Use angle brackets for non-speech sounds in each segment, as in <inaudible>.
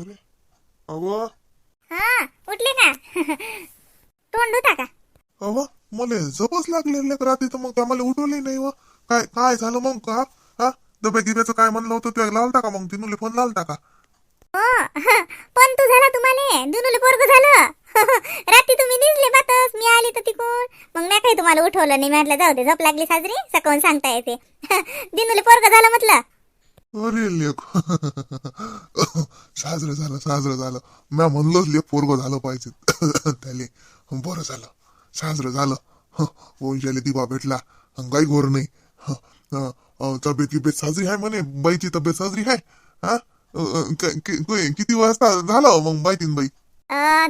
अरे अव हा उठले का? <laughs> तोंड धुता का? अव मला झोपच लागले लेक रात्री तर मग मला उठवले नाही व. काय काय झालं मग का हा? डबे गिब्याचं काय म्हणलं होतं ते लावता का मग? तिनुले फोन लावता का? हो <laughs> पण तू झाला तुम्हाला. दुनुले पोरग झालं. <laughs> रात्री तुम्ही निघले बातच. मी आली तर तिकून. मग नाही काही तुम्हाला उठवलं नाही. म्हटलं जाऊ दे झोप लागली साजरी. सकाळून सांगता येते. दिनुले पोरग झालं म्हटलं. अरे लेख. साजरं झालं साजरं झालं. म्या म्हणलोच लेख पोरग झालं पाहिजे. त्याले बरं झालं. साजरं झालं. वंशाले दिवा भेटला. काही घोर नाही. तब्येत गिब्येत साजरी आहे म्हणे. बाईची तब्येत साजरी आहे. हा? किती वाजता झालं हो मग बाई तीन बाई?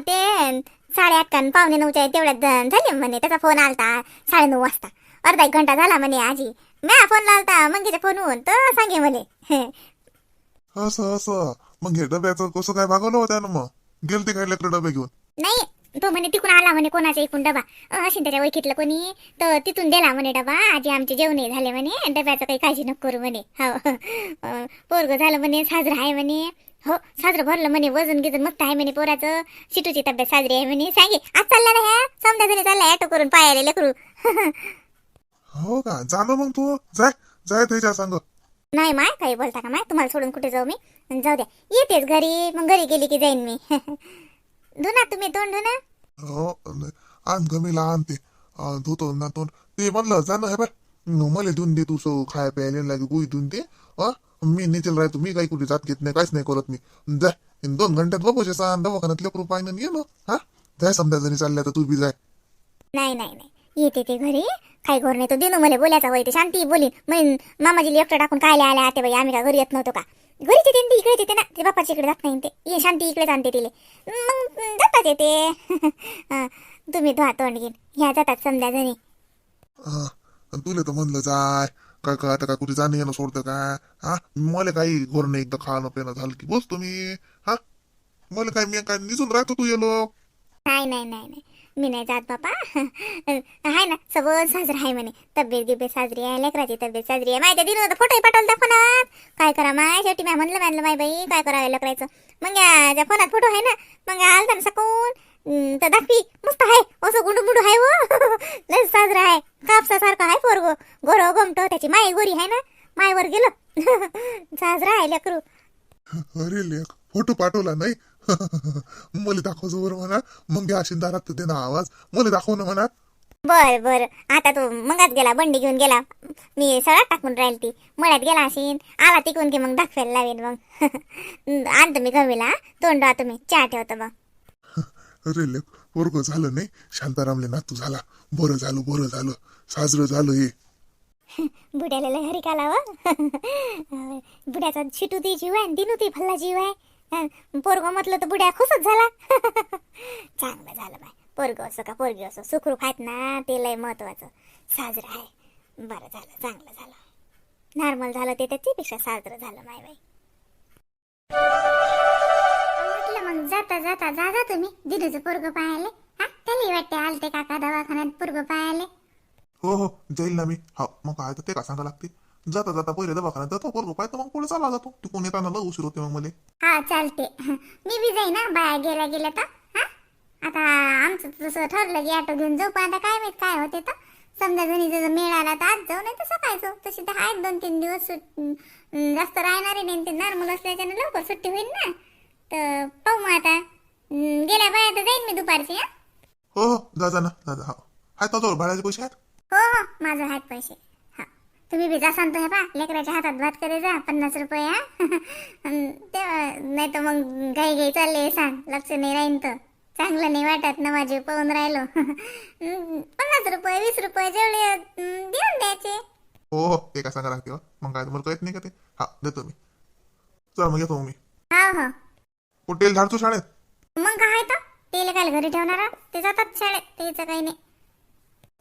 ते साडे अकरा पावणे नऊच्या तेवढ्यात झाले म्हणे. त्याचा फोन आलता साडेनऊ वाजता. अर्धा एक घंटा झाला म्हणे आजी. म्या फोन लावता मंगीच्या फोनहून तर सांगे म्हणे. <laughs> असं असं. मग हे डब्याचं कसं काय भागवलं होत्या ना मग? गेलते काय लेकर डबे घेऊन? नाही तो म्हणे तिकून आला म्हणे कोणाच्या इकून डबा. अं, असेल त्याच्या ओळखीतलं कोणी? तर तिथून दिला म्हणे डबा. आजी आमचे जेवण झाले म्हणे. डब्याचं काही काळजी नको करू म्हणे. हो अं, पोरग झालं म्हणे साजरं आहे म्हणे. हो साजरं भरलं म्हणे वजन गिजन मस्त आहे म्हणे पोराचं. शिटूची तब्येत साजरी आहे म्हणे. सांगे आज चालला ना ह्या? समजा जरी चालला ॲटो करून पायाले लेकरू. <laughs> हो का? झालं मग तू. जाय जाय त्याच्या सांग. नाही माय काही बोलता का माय? तुम्हाला सोडून कुठे जाऊ मी? जाऊ द्या. येतेच घरी. मग घरी गेली की जाईन मी. <laughs> धुना तुम्ही तोंड धुना. हो आण गमीला आणते अं, धुतो ना तोंड. ते म्हणलं जा ना हे बाय मला देऊन दे तू सो खाय प्यायला लागे गुई देऊन दे. अं? मी निचल राहतो मी काही कुठे जात घेत नाही काहीच नाही करत मी. जाय इन दोन घंट्यात बघू सांग दवाखान्यात लेकरू पाहिजे ये ना. हा? जाय समजा जरी चालल्या तर तू बी जाय नाही नाही नाही. येते ते घरी. काही घर नाही तो दिनू मला बोलायचा होय ते शांती बोलीन. मग मामाजी एकटं टाकून काय आल्या आते बाई आम्ही का घरी येत नव्हतो का? घरीच येते ती इकडे येते ना. ते बापाच्या इकडे जात नाही ते. ये शांती इकडेच आणते तिले. मग जातात येते. <laughs> तुम्ही धुवा तोंड घेईन ह्या जातात समजा जणी. तुला तर म्हणलं जाय काय काय आता काय कुठे जाणं येणं सोडतं का? हा मला काही घोर नाही एकदा खाणं पिणं झालं की बस तुम्ही हा मला काय मी काय निघून राहतो तू ये लोक? नाही नाही नाही नाही. मी नाही जात बापा. आहे ना सगळं साजरा आहे म्हणे. तब्येत गिब्येत साजरी आहे लेकराची तब्येत साजरी आहे. माहिती दिनू फोटोही पाठवला फोनात. काय करा माय शेवटी मी म्हणलं म्हणलं माय बाई काय करावं लेकरायचं. मग या ज्या फोनात फोटो आहे ना मग आलता ना सकून तर दाखवी मस्त आहे. असं गुंडू गुंडू आहे वो. <laughs> लय साजरा आहे. कापसासारखं आहे पोरगो. गोरव गोमटो त्याची माय गोरी आहे ना मायवर गेलं. <laughs> साजरा आहे लेकरू. अरे लेख फोटो पाठवला नाही? <laughs> मला दाखव जोर म्हणा. मग या दारात दे ना आवाज. मला दाखव ना म्हणा. बर बर. आता तो मगात गेला बंडी घेऊन गेला. मी सगळं टाकून राहील ती. मळ्यात गेला असेल आला तिकून की मग दाखवायला लावेन मग. <laughs> आणतो मी गवीला तोंड तुम्ही चहा ठेवतो मग. <laughs> अरे पोरग झालं नाही. शांतारामले नातू झाला. बरं झालं बरं झालं. साजरं झालं हे. बुड्याला लय हरी काला व बुड्याचा शिटू ती जीव आहे दिनू ती फल्ला जीव आहे. पोरग म्हटलं तर बुड्या खुशच झाला. <laughs> चांगलं झालं बाय. पोरग असो का पोरगी असो सुखरूप आहेत ना ते लय महत्वाचं. साजरं आहे. बरं झालं चांगलं झालं. नॉर्मल झालं ते त्याच्यापेक्षा साजरं झालं माय बाई. म्हटलं मग जाता जाता जा जा तुम्ही. दिदूचं पोरग पाहायले. हा त्याला वाटते आलते काका दवाखान्यात पोरग पाहायले. हो हो जाईल ना मी. हा मग काय तर ते का सांगा लागते? जाता जाता पहिले दवाखान्यात जातो पोरग पाहतो मग पुढे चालला जातो. तिकून येताना लय उशीर होते मग मला. हा चालते मी बी जाईन ना बाया गेल्या गेल्या तर. हा? आता आमचं तसं ठरलं की ऑटो घेऊन जाऊ पण आता काय माहीत काय होते तर. समजा जणी जर मिळाला तर आज जाऊ नाही तर सकाळी जाऊ तशी तर आहेत दोन तीन दिवस सुट अं, जास्त राहणारे नाही ते नॉर्मल असल्याच्यानं लवकर सुट्टी होईल ना. तर पाहू मग आता. अं, गेल्या बाया तर जाईन मी दुपारची हा. हो हो. जा जा ना. जा जा. हो. हाय तो भाड्याचे पैसे आहेत? हो हो. माझं आहेत पैसे. तुम्ही बी जा सांगतो हे पा लेकराच्या हातात भात करे जा पन्नास रुपये हा. नाही तर मग घाई घाई चालले सांग. लक्ष नाही राहीन तर. चांगलं नाही वाटत ना माझे पाहून राहिलो. <laughs> पन्नास रुपये वीस रुपये जेवढे देऊन द्यायचे. हो हो. ते काय सांगा लागते हो. मग काय तुम्हाला कळत नाही का ते? हा देतो मी. चल मग येतो मी. हा हो. कुठे झाडतो शाळेत? मग काय तर तेले काय घरी ठेवणार हा? ते जातात शाळेत. त्याचं काही नाही.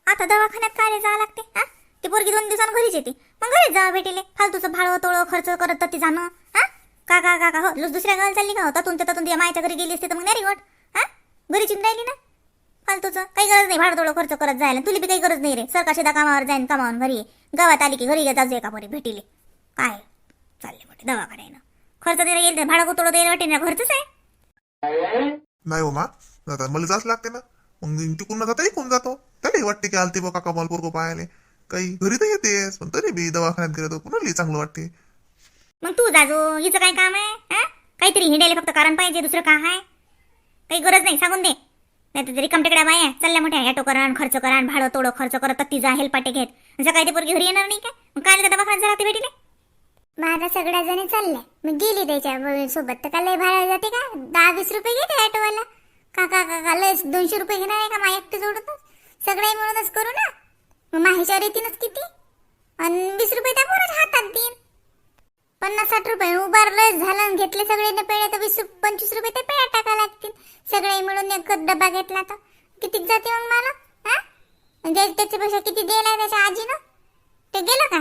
आता दवाखान्यात काय जावं लागते हा? ती पोरगी दोन दिवसानं घरीच येते. मग घरीच जावं भेटेले. फालतूचं भाडं तोळं खर्च करत तर ती जाणं. हा? का का का का? हो लुस दुसऱ्या गावाला चालली का होता त्यातून त्यातून मायच्या घरी गेली असते तर मग नाही गोट हा? घरी चिन राहिली ना? फालतूचं. काही गरज नाही भाडं तोळं खर्च करत जायला. तुला बी काही गरज नाही रे. सरकार शेता कामावर जाईन कामावर घरी गावात आली की घरी जाऊ एका पोरी भेटीले. काय? चालले मोठे दवाखान्यानं. खर्च द्यायला येईल तर भाडं कुतोडं द्यायला वाटेल ना घरचंच आहे. नाही हो मा. आता मला जाच लागते ना. मग तिकडून जाता कोण जातो? त्याला वाटते की आलती बा काका मला पोरगो पाहायला. काही घरी तर येतेस पण तरी बी दवाखान्यात गेलं तर पुन्हा चांगलं वाटते. मग तू जाजो हिचं काय काम आहे हा? काहीतरी हिंडायला फक्त कारण पाहिजे दुसरं काय आहे काही गरज नाही सांगून दे. नाही तर तरी कमटेकड्या बाया चालल्या मोठ्या ॲटो करा आणि खर्च करा आणि भाडं तोडं खर्च करत तिचा हेलपाटे घेत. असं काही ते पोरगी घरी येणार नाही काय? मग काय का दवाखान्यात जरा ते भेटीले? माझा सगळ्या जणी चालल्या. मग गेली त्याच्या सोबत. तर का लय भाडं जाते का? दहा वीस रुपये घेते ॲटोवाला. काका काका लय दोनशे रुपये घेणार आहे का? माझ्या एकटे जोडतच सगळे मिळूनच करू ना? माहिशावर येतीनच किती? आणि वीस रुपये त्या पोराच्या हातात देईन. पन्नास साठ रुपये उभारलं झालं घेतले सगळे न पेढे तर वीस पंचवीस रुपये ते पेढ्या टाका लागतील. सगळे मिळून एक डबा घेतला तर. किती जाते मग मला? हा? म्हणजे त्याच्यापेक्षा किती दिलाय त्याच्या आजीनं? ते गेलं का?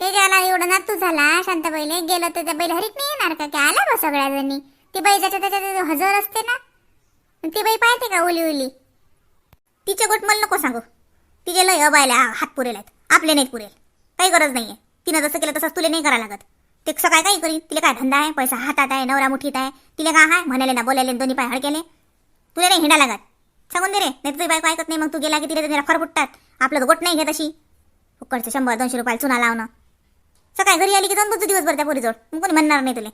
ते गेला एवढं नातू झाला शांत बैले गेलं तर त्या बैल हरीत नाही येणार का? की आला बा सगळ्या जणी? ते बाई त्याच्या त्याच्यात हजर असते ना? ती बाई पाहते का ओली ओली तिचे गोट मला नको सांगू. तिचे लय अबायला हात पुरेल आहेत. आपले नाहीत पुरेल. काही गरज नाहीये. तिनं जसं केलं तसंच तुला नाही करा लागत. ते सकाळी काही करीन. तिला काय धंदा आहे? पैसा हातात आहे नवरा मुठीत आहे. तिला काय आहे? म्हणाले ना बोलायले न दोन्ही पाय हडकेले तुला नाही हिंडा लागत. सांगून दे रे. नाही तुझी बायको ऐकत नाही मग तू गेला की तिला खर फुटतात आपलं तर गोट नाही घेत अशी फुकटचं शंभर दोनशे रुपयाला चुना लावणं. सकाळी घरी आली की जाऊन बसू दिवसभर त्या पोरीजवळ. मग कोणी म्हणणार नाही तुला.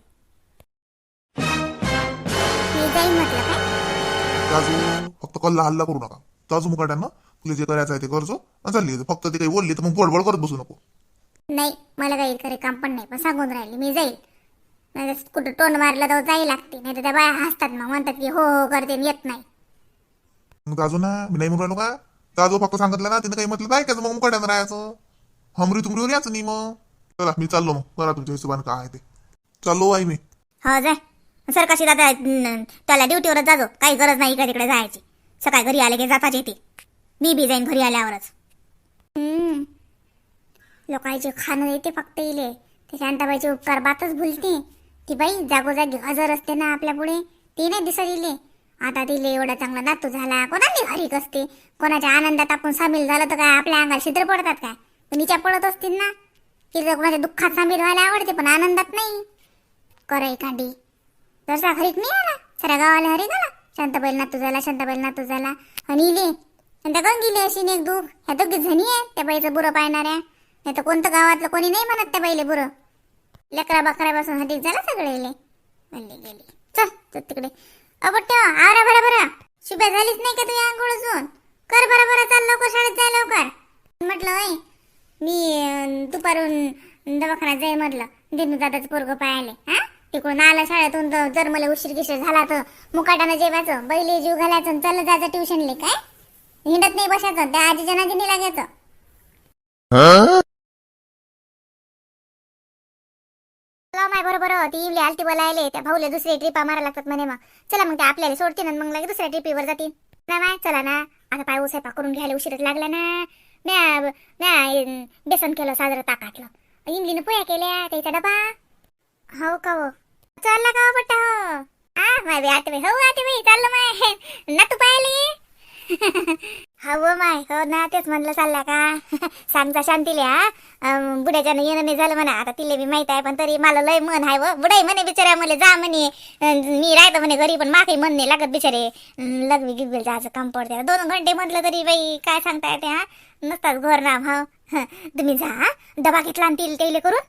म्हटलं काय? फक्त कल्ला हल्ला करू नका. ताजू मुकाट्यांना तुला जे करायचं आहे ते करजो. आणि चालली फक्त ते काही बोलली तर मग बडबड करत बसू नको. नाही मला काही खरे काम पण नाही पण सांगून राहिली मी जाईल. नाही कुठं तोंड मारलं तर जाई लागते नाही तर त्या बाया हसतात मग म्हणतात की हो हो करते आणि येत नाही. मग ताजू ना मी नाही म्हणून राहिलो का? ताजू फक्त सांगितलं ना तिने काही म्हटलं नाही ऐकायचं मग मुकाट्यानं राहायचं. हमरी तुमरीवर यायचं नाही मग. चला मी चाललो मग करा तुमच्या हिशोबाने काय आहे ते. चाललो आई मी. हो जाय. सरकाशी दादा अं, त्याला ड्युटीवरच जाजो. काही गरज नाही इकडे तिकडे जायची. सकाळी घरी आले की जाताच येते. मी बी जाईन घरी आल्यावरच. लोकांचे खाणं येते फक्त इले. ते शांताबाईचे उपकार बातच भुलते. ती बाई जागोजागी हजर असते ना आपल्या पुढे. ती नाही दिसत इले. आता तिले एवढा चांगला नातू झाला. कोणाची घरीक असते कोणाच्या आनंदात आपण सामील झालं तर काय? आपल्या अंगात छिद्र पडतात काय? पण हिच्या पडत असतील ना? तिला कोणाच्या दुःखात सामील व्हायला आवडते पण आनंदात नाही. कराई कांडी जसा हरीक नाही आला? साऱ्या गावाला हरीक आला शांताबाईल नातू झाला शांताबाईल नातू झाला. आणि इले दगन गेली अशी एक दुःख. ह्या दोघी जणी आहे त्या बाईचं बुरं पाहणाऱ्या नाही तर कोणतं गावातलं कोणी नाही म्हणत त्या बाईले बुरं. लेकरा बकऱ्यापासून हरीक झाला सगळे म्हणले गेली. चल चल तिकडे. अबट्ट आवरा बरा बरा शुभ्या झालीच नाही का तुझ्या आंघोळ अजून कर बरा बरा चाल लवकर शाळेत जाय लवकर. म्हटलं ओय मी दुपारून दवाखान्यात जाय म्हटलं. दिनू दादाचं पोरग पाहायले हा? तिकडून आला शाळेतून जर मला उशीर गिशीर झाला तर मुकाटानं जेवायचं. बैले जीव घालायचं चाललं जायचं ट्युशनले काय? हिंडत नाही बसायचं त्या आजीच्या नादी लागायचं चला माय बरोबर ती इवली आलती बोलायले त्या भाऊले दुसरी ट्रिपा मारा लागतात म्हणे मग. चला मग ते आपल्याला सोडतील आणि मग लगे दुसऱ्या ट्रिपीवर जातील. ना माय चला ना. आता पाय स्वयंपाक करून घ्यायला उशीरच लागला ना. म्या म्या बेसन केलं साजरं ताकाटलं इमलीनं पोया केल्या त्याचा डबा. हो का हो? चालला का हो बट्टा हो? आ माय आठवे हो आठवे चाललं माय. <laughs> ना तू पाहिली हो माय. हो ना तेच म्हणलं चालला का? सांगता शांतीले हा. बुड्याच्यानं येणं नाही झालं म्हणा. आता तिले बी माहीत आहे पण तरी मला लय मन आहे हो. व बुडाई म्हणे बिचाऱ्या मला जा म्हणे. मी राहतो म्हणे घरी पण माखी मन नाही लागत बिचारे. अं, लग्वी गिगवेल जायचं काम पडते दोन घंटे म्हटलं तरी बाई काय सांगता येते हा? नसतात घर नाम हा. तुम्ही जा हा. डबा घेतला आणि तिला तेले करून.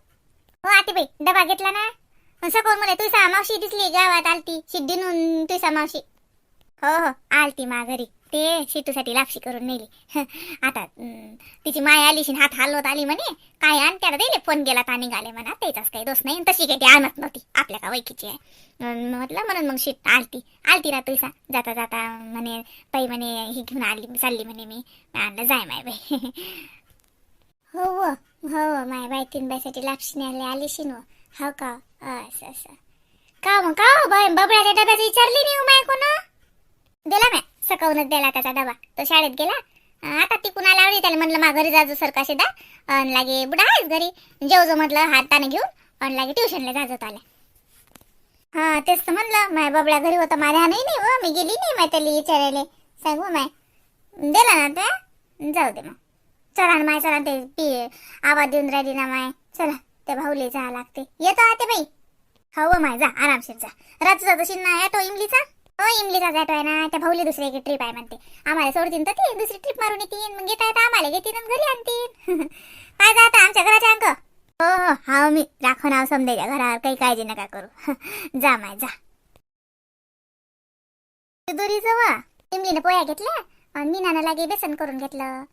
हो आते बाई डबा घेतला ना. सकोर म्हणे तुझा मावशी दिसली गावात आलती. शिड्डीनून तुझा मावशी. हो हो आलती मा घरी. ते शिटूसाठी लापशी करून नेली. <laughs> आता तिची माय आली शिन हात हलवत आली म्हणे काय आण त्याला दिले फोन केला तर निघाले म्हणा त्याचाच काही दोष नाही तशी काही ती आणत नव्हती आपल्या का वैकीची आहे. म्हटलं म्हणून मग शिट आलती. आलती ना जाता जाता म्हणे ताई म्हणे ही घेऊन आली चालली म्हणे मी. आणलं जाय माय बाई. <laughs> हो हो हो माय बाई तीन बायसाठी लापशी न्यायला आली न. हो का? असं असं. का मग का हो, बाय बबड्याच्या डब्यात विचारली नाही हो माय कोण? दिला मॅ सकाळूनच दिला त्याचा डबा. तो शाळेत गेला. आता ती कुणाला आवडी त्याला म्हणलं मा घरी जाजो सर कसे दा. अन लागे बुडा आहेस घरी. जेव जो म्हटलं हाताने घेऊन. आणि लागे ट्युशनला जाजो त्याला हा तेच तर म्हणलं माय बबड्या घरी होता माझ्या नाही नाही हो मी गेली नाही माय त्याला विचारायला. सांगू माय दिला ना त्या जाऊ दे मग. चला ना माय चला ते पी आवाज देऊन राहिली ना माय. चला त्या भाऊले जा लागते. येतो आते बाई. हो माय जा आरामशीर जा. रातचा जशी ना ॲटो इमलीचा. हो इमलीचा ॲटो आहे ना त्या भाऊली दुसरी एक ट्रिप आहे म्हणते. आम्हाला सोडतील तर ती दुसरी ट्रिप मारून येतील मग घेता येतं आम्हाला घेतील आणि घरी आणतील काय <laughs> जाता आमच्या घराच्या अंक. हो हो हा मी राखो नाव समजायच्या घरावर काही काळजी नका करू. <laughs> जा माय जा. दुरी जवळ इमलीनं पोया घेतल्या आणि मीनानं लागे बेसन करून घेतलं.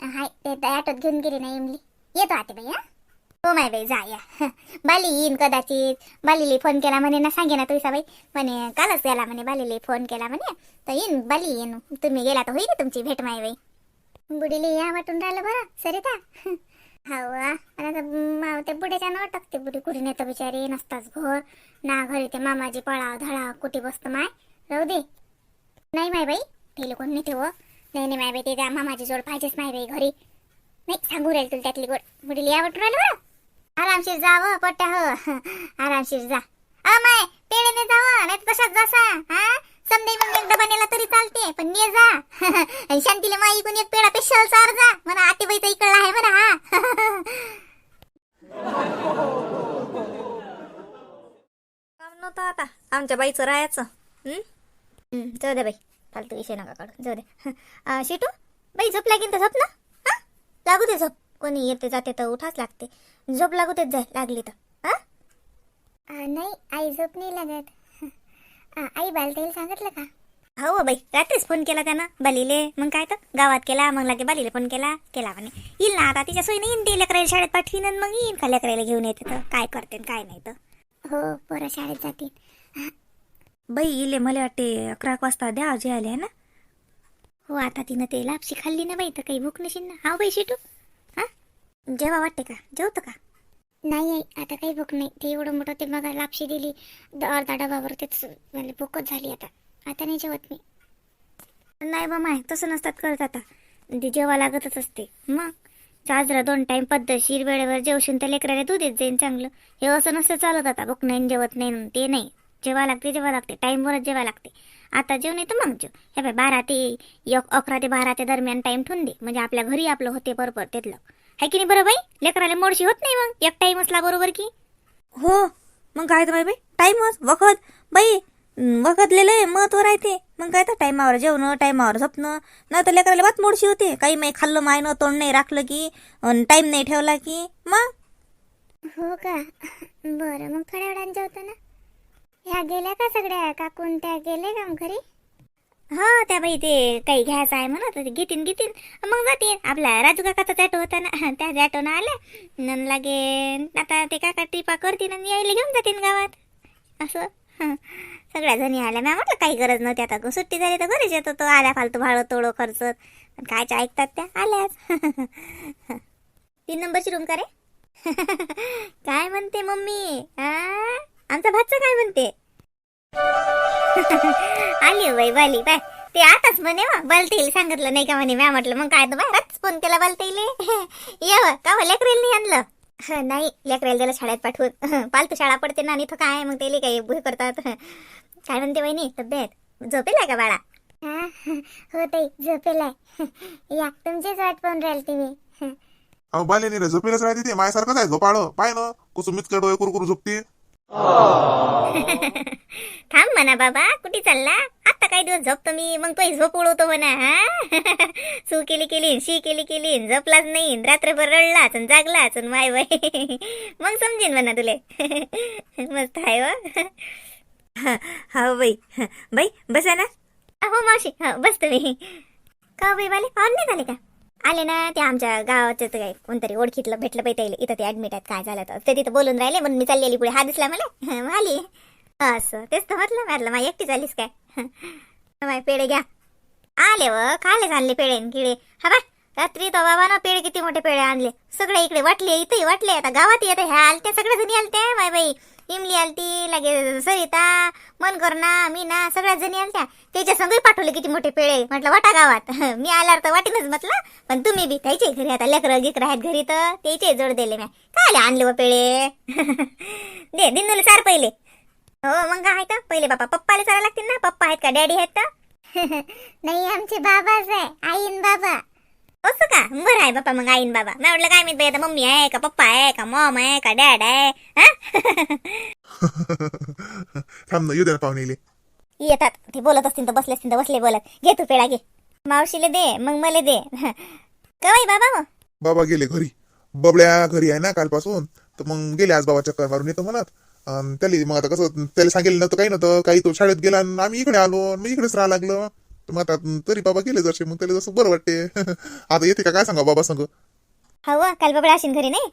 हाय ते त्या ॲटोत घेऊन गेली ना इमली. येतो आते बाई हा? हो माय बाई जा या. <laughs> बाली येईन कदाचित. बालीले फोन केला म्हणे ना सांगे ना तुझा बाई. म्हणे कालच गेला म्हणे बालीले फोन केला म्हणे. तर येईन बाली येईन. तुम्ही गेला तर होईल तुमची भेट माय बाई. बुडीले या वाटून राहिलं बरं सरिता. <laughs> हवा आणि त्या बुड्याच्या नाव टाकते बुडी कुठे नेतो बिचारी नसताच घोर ना घरी ते मामाजी पळाव धळाव कुठे बसतो माय. राहू दे. नाही माय बाई. ते कोण नेते हो? नाही नाही माय बाई ते त्या मामाची जोड पाहिजेच माय बाई घरी. नाही सांगू राहील तुला त्यातली गोड. बुडीले या वाटून राहिलं बरं. आरामशीर जा व पट्ट्या हो. हो. <laughs> आरामशीर जा. अ माय पेढेने जावं हो, नाही तर तशाच जासा? हा? समजे मग एकदा बनेला तरी चालते पण ने जा. <laughs> आणि शांतीला माई कोणी एक पेडा पेशल चार जा. म्हणा आतेबाईचा इकडला आहे बरं हा. <laughs> काम नव्हतं आता आमच्या बाईचं राहायचं. जाऊ दे बाई. फालतू विषय नका काढू. जाऊ दे. शिटू? बाई झोप लागेल तर झोप ना. हा? लागू दे झोप. कोणी येते जाते तर उठाच लागते. झोप लागू देत जाय लागली तर. हा नाही आई झोप नाही लागत. आई बालताईल सांगितलं का? हो बाई. रात्रीच फोन केला त्यानं. बालीले. मग काय तर? गावात केला मग लागे बालीले फोन केला. केला म्हणे. येईल ना आता तिच्या सोयीने येईन ते लेकरायला शाळेत पाठवीन मग येईन का लेकरायला घेऊन येते तर? काय करते काय नाही तर? हो पोरं शाळेत जातील. बाई इले मला वाटते अकरा वाजता द्या जे आले ना? हो आता तिनं ते लापशी खाल्ली ना बाई तर काही भूक नशील ना. हा बाई शिटू. हा जेवा वाटते का? जेवतो का? नाही आई आता काही भूक नाही. ते एवढं मोठं ते बघा लापशी दिली अर्धा डबावर तेच म्हणजे भूकच झाली आता. आता नाही जेवत मी. नाही बा माय तसं नसतात करत आता. ते जेवा लागतच असते. मग? साजरा दोन टाइम पद्धतशीर वेळेवर जेवशील तर लेकराला दूध येत जाईन चांगलं. हे असं नसतं चालत आता. भूक नाही जेवत नाही ते नाही. जेवा लागते जेवा लागते. टाईमवरच जेवा लागते. आता जेव नाही तर मग जेव. हे बाय बारा ते एक अकरा ते बारा ते दरम्यान टाइम ठेवून दे. म्हणजे आपल्या घरी आपलं होते बरोबर त्यातलं आहे की नाही बरं बाई? लेकराला मोडशी होत नाही मग. एक टाइम असला बरोबर की. हो मग काय तर बाई? बाई टाईमच वखत. बाई वखतलेलं आहे महत्त्व राहते. मग काय तर टायमावर जेवणं टायमावर झोपणं. नाही तर लेकराला बात मोडशी होते. काही माही खाल्लं मायनं तोंड नाही राखलं की टाईम नाही ठेवला की मग? हो का? बरं मग थोड्या वेळाने जेवतो ना. ह्या गेल्या का सगळ्या? काकून त्या गेले का मग घरी? हा त्या बाई ते काही घ्यायचं आहे म्हणत घेतीन घेतीन. मग जातील आपला राजू काकाचा टॅटो होता ना. <laughs> त्या टॅटोनं आल्या नन लागे आता ते काका टिपा करतील आणि यायला घेऊन जातील गावात. असं. सगळ्या जणी आल्या. मॅम म्हटलं काही गरज नव्हती. आता सुट्टी झाली तर घरीच येतो तो. आल्या फालतू भाडं तोडो खर्च. पण कायच्या ऐकतात त्या? आल्याच <laughs> तीन नंबरची रूम का रे? <laughs> काय म्हणते मम्मी? आमचा भातचा काय म्हणते? आली हो बाई बाली बाय. ते आताच म्हणे वा बलतेल सांगितलं नाही का म्हणे म्या म्हटलं मग काय तर बाहेरच फोन केला बलतेले. <laughs> ये व, का लेकरेल नाही आणलं? हं, <laughs> नाही लेकरेल त्याला शाळेत पाठवून. <laughs> पालतू शाळा पडते ना आणि इथं काय मग त्याला काही भुई करतात? काय म्हणते वहिनी तब्येत? झोपेलाय का बाळा? हो ताई झोपेलाय. या तुमचीच वाट पाहून राहील तुम्ही अहो बाले रे झोपेलच राहते ते. माझ्यासारखंच आहे झोपाळ. पाय ना कुसुमीच डोळे कुरकुर झोपते <laughs> थांब म्हणा बाबा कुठे चालला? आता काही दिवस झोपतो मी मग तो झोप उडवतो म्हणा हा? <laughs> सू केली केली शी केली केली झोपलाच नाही रात्रभर रडलाच आणि जागलाच आणि माय बाई <laughs> मग समजेन म्हणा तुले. मस्त आहे व हो. हा हो बाई बाई बसा ना. हो मावशी हो बस तुम्ही का हो बाई वाले ऑन नाही झाले का? आले ना ते आमच्या गावाचं काय कोणतरी ओळखीतलं भेटलं पाहिजे इथं ते ऍडमिट आहेत काय झालं तर. ते तिथं बोलून राहिले म्हणून मी चाललेली पुढे. हा दिसला मला? <laughs> आली. असं. तेच तर म्हटलं म्हटलं माझी एकटी झालीस काय? <laughs> माय पेढे घ्या. आले व खाले चालले पेढे किडे. हा बा रात्री तो बाबा ना पेढे किती मोठे पेढे आणले. सगळे इकडे वाटले इथेही वाटले. आता गावात येते ह्या आलत्या सगळ्या जुनी आलत्या माय बाई. इमली आलती लगे सरिता मनकरना मीना सगळ्या जणी आलत्या. त्याच्या संगही पाठवले किती मोठे पेढे म्हटलं वाटा गावात. <laughs> मी आल्यावर तर वाटेनच म्हटलं पण तुम्ही बी त्याचे घरी आता लेकरं गिकर आहेत घरी तर त्याचे जोड दिले मी काय आले आणले व पेढे <laughs> दे दिनूला चार पहिले. हो मग काय तर पहिले बापा पप्पाला चालायला लागतील ना? पप्पा आहेत का? डॅडी आहेत का? <laughs> नाही आमचे बाबाच आहे. आईन बाबा. असं का? बरं आहे बाप्पा मग आईन बाबा. मी म्हटलं काय माहीत बाई आता मम्मी आहे का पप्पा आहे का मॉम आहे का डॅड आहे? हा? <laughs> थांब ना येऊ ना पाहुणे इले. येतात. ते बोलत असतील तर बसले असतील तर बसले बोलत. घे तू पेढा घे. मावशीले दे मग मला दे. <laughs> कवाई बाबा बाबा गेले घरी. बबड्या घरी आहे ना कालपासून. तर मग गेले आज बाबा चक्कर मारून येतो म्हणत. अन त्याला मग आता कसं त्याला सांगेल नव्हतं काही नव्हतं. काही तो शाळेत गेला आणि आम्ही इकडे आलो आणि मग इकडेच राहा लागलं. मग आता तरी बाबा गेले जसे मग त्याला जसं बरं वाटते. <laughs> आता येते का? काय सांगा बाबा सांग? हो काल बबडा असेल घरी नाही?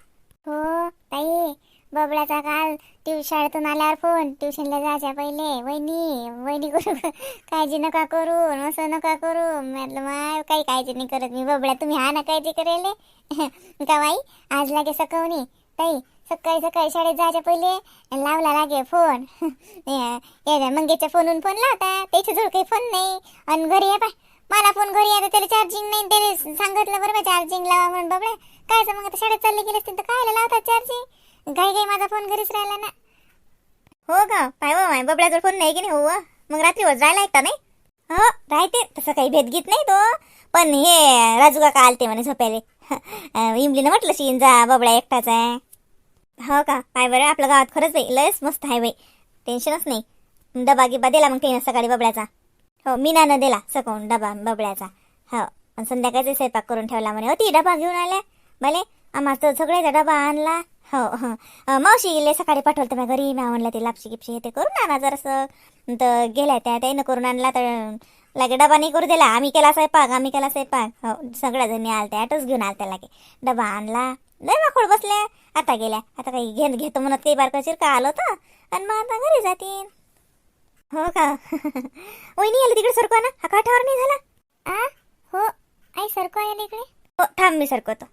हो ताई बबड्याचा काल ट्यूशन शाळेतून आल्यावर फोन. ट्युशनला जायच्या पहिले वहिनी वहिनी करू <laughs> काळजी नका करू असं नका करू. म्हटलं माय काही काळजी नाही करत मी. बबड्या तुम्ही हा ना काळजी करेल? <laughs> का बाई? आज लागे सकवणी ताई सकाळी सकाळी शाळेत जायच्या पहिले लावला लागे फोन. <laughs> या मंगेच्या फोनहून फोन लावता. त्याच्याजवळ काही फोन नाही. आणि घरी आहे पाय मला फोन घरी आहे त्याला चार्जिंग नाही. त्याला सांगितलं बरं चार्जिंग लावा म्हणून बाबड्या. काय मग आता शाळेत चालले गेले असतील तर काय लावतात चार्जिंग घाई घाई माझा फोन घरीच राहिला ना. हो का पाय हो माय बबड्याजवळ फोन नाही की नाही हो मग रात्रीवर जायला ऐकता नाही? हो राहते. तसं काही भेदगीत नाही तो. पण हे राजू काका आलते म्हणे झोपायला? <laughs> इमलीनं म्हटलं शिन जा बबड्या एकटाच आहे. हो का? काय बरं? आपल्या गावात खरंच आहे लयच मस्त आहे बाई. टेन्शनच नाही. डबा गिबा दिला मग तिनं सकाळी बबड्याचा. हो मी नानं दिला सकाळून डबा बबड्याचा. हो आणि संध्याकाळचा स्वयंपाक करून ठेवला म्हणे. होती डबा घेऊन आल्या. भले आम्हाला तर सगळ्याचा डबा आणला. हो हो. मावशी गेले सकाळी पाठवलं तर घरी. मी म्हणलं ते लापशी गिपशी हे ते करून आणा जरासं. तर गेल्या त्या त्यानं करून आणला तर लागे डबा नाही करू दिला. आम्ही केला स्वयंपाक आम्ही केला स्वयंपाक. हो सगळ्या जणी आलत्या. ॲटोच घेऊन आलत्या लागे. डबा आणला. लय माकोड बसल्या. आता गेल्या. आता काही घेत घेतो म्हणत काही बारका चिरका आलो तर आणि मग आता घरी जातील हो का? <laughs> वहिनी आली तिकडे सरकवा ना हा काठावर नाही झाला? आ? हो. आई सरकवा याला इकडे. हो थांब मी सरकवतो.